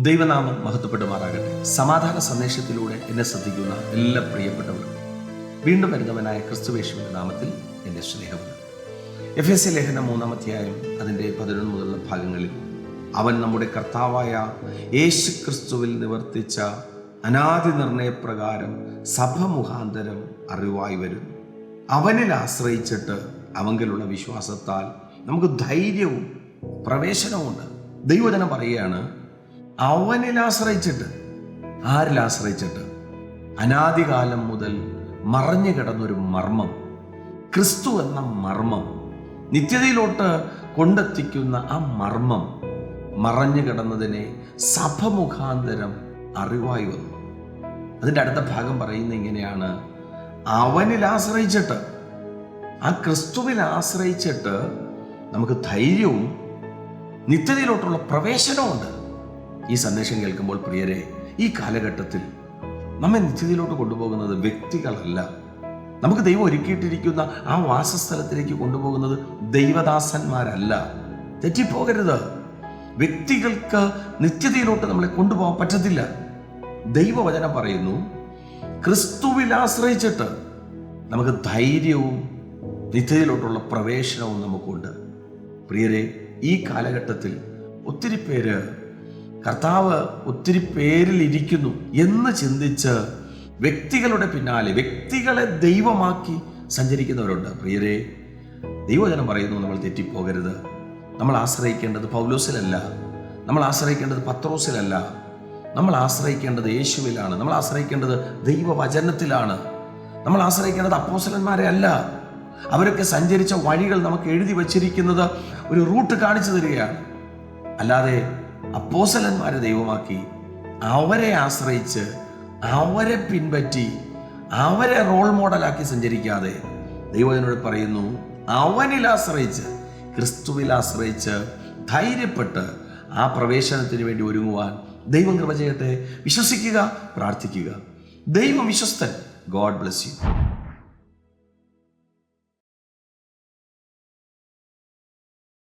ദൈവനാമം മഹത്വപ്പെടുമാറാകട്ടെ. സമാധാന സന്ദേശത്തിലൂടെ എന്നെ ശ്രദ്ധിക്കുന്ന എല്ലാ പ്രിയപ്പെട്ടവരും വീണ്ടും വരുന്നവനായ ക്രിസ്തുവേശുവിന്റെ നാമത്തിൽ എന്റെ സ്നേഹമുണ്ട്. എഫ് എസ് സി ലേഖനം മൂന്നാം അധ്യായം അതിന്റെ പതിനൊന്ന് മുതലുള്ള ഭാഗങ്ങളിൽ അവൻ നമ്മുടെ കർത്താവായ യേശു ക്രിസ്തുവിൽ നിവർത്തിച്ച അനാദി നിർണയപ്രകാരം സഭ മുഖാന്തരം അറിവായി വരും. അവനിൽ ആശ്രയിച്ചിട്ട് അവങ്കിലുള്ള വിശ്വാസത്താൽ നമുക്ക് ധൈര്യവും പ്രവേശനവും പ്രവേശനവുമുണ്ട്. ദൈവജനം പറയുകയാണ് അവനിൽ ആശ്രയിച്ചിട്ട്. ആരിൽ ആശ്രയിച്ചിട്ട്? അനാദികാലം മുതൽ മറഞ്ഞു കിടന്നൊരു മർമ്മം. ക്രിസ്തു എന്ന മർമ്മം. നിത്യതയിലോട്ട് കൊണ്ടെത്തിക്കുന്ന ആ മർമ്മം മറഞ്ഞു കിടന്നതിനെ സഭ മുഖാന്തരം അറിവായി വന്നു. അതിന്റെ അടുത്ത ഭാഗം പറയുന്ന ഇങ്ങനെയാണ്. അവനിൽ ആശ്രയിച്ചിട്ട്. ആ ക്രിസ്തുവിൽ ആശ്രയിച്ചിട്ട് നമുക്ക് ധൈര്യവും നിത്യതയിലോട്ടുള്ള പ്രവേശനമുണ്ട് ഈ സന്ദേശം കേൾക്കുമ്പോൾ പ്രിയരെ ഈ കാലഘട്ടത്തിൽ നമ്മെ നിശ്ചിതയിലോട്ട് കൊണ്ടുപോകുന്നത് വ്യക്തികളല്ല. നമുക്ക് ദൈവം ഒരുക്കിയിട്ടിരിക്കുന്ന ആ വാസസ്ഥലത്തിലേക്ക് കൊണ്ടുപോകുന്നത് ദൈവദാസന്മാരല്ല. തെറ്റിപ്പോകരുത്. വ്യക്തികൾക്ക് നിത്യതയിലോട്ട് നമ്മളെ കൊണ്ടുപോകാൻ പറ്റത്തില്ല. ദൈവവചനം പറയുന്നു ക്രിസ്തുവിൽ ആശ്രയിച്ചിട്ട് നമുക്ക് ധൈര്യവും നിത്യതയിലോട്ടുള്ള പ്രവേശനവും നമുക്കുണ്ട്. പ്രിയരെ ഈ കാലഘട്ടത്തിൽ ഒത്തിരി പേര് കർത്താവ് ഒത്തിരി പേരിൽ ഇരിക്കുന്നു എന്ന് ചിന്തിച്ച് വ്യക്തികളുടെ പിന്നാലെ വ്യക്തികളെ ദൈവമാക്കി സഞ്ചരിക്കുന്നവരുണ്ട്. പ്രിയരെ ദൈവജനം പറയുന്നു നമ്മൾ തെറ്റിപ്പോകരുത്. നമ്മൾ ആശ്രയിക്കേണ്ടത് പൗലോസിലല്ല. നമ്മൾ ആശ്രയിക്കേണ്ടത് പത്രോസിലല്ല. നമ്മൾ ആശ്രയിക്കേണ്ടത് യേശുവിലാണ്. നമ്മൾ ആശ്രയിക്കേണ്ടത് ദൈവവചനത്തിലാണ്. നമ്മൾ ആശ്രയിക്കേണ്ടത് അപ്പോസലന്മാരെ അല്ല. അവരൊക്കെ സഞ്ചരിച്ച വഴികൾ നമുക്ക് എഴുതി വച്ചിരിക്കുന്നത് ഒരു റൂട്ട് കാണിച്ചു തരികയാണ്. അല്ലാതെ അപ്പോസലന്മാരെ ദൈവമാക്കി അവരെ ആശ്രയിച്ച് അവരെ പിൻപറ്റി അവരെ റോൾ മോഡലാക്കി സഞ്ചരിക്കാതെ ദൈവജനോട് പറയുന്നു അവനിൽ ആശ്രയിച്ച് ക്രിസ്തുവിൽ ആശ്രയിച്ച് ധൈര്യപ്പെട്ട് ആ പ്രവേശനത്തിന് വേണ്ടി ഒരുങ്ങുവാൻ ദൈവം കൃപ ചെയ്യട്ടെ. വിശ്വസിക്കുക പ്രാർത്ഥിക്കുക. ദൈവം വിശ്വസ്തൻ. God bless you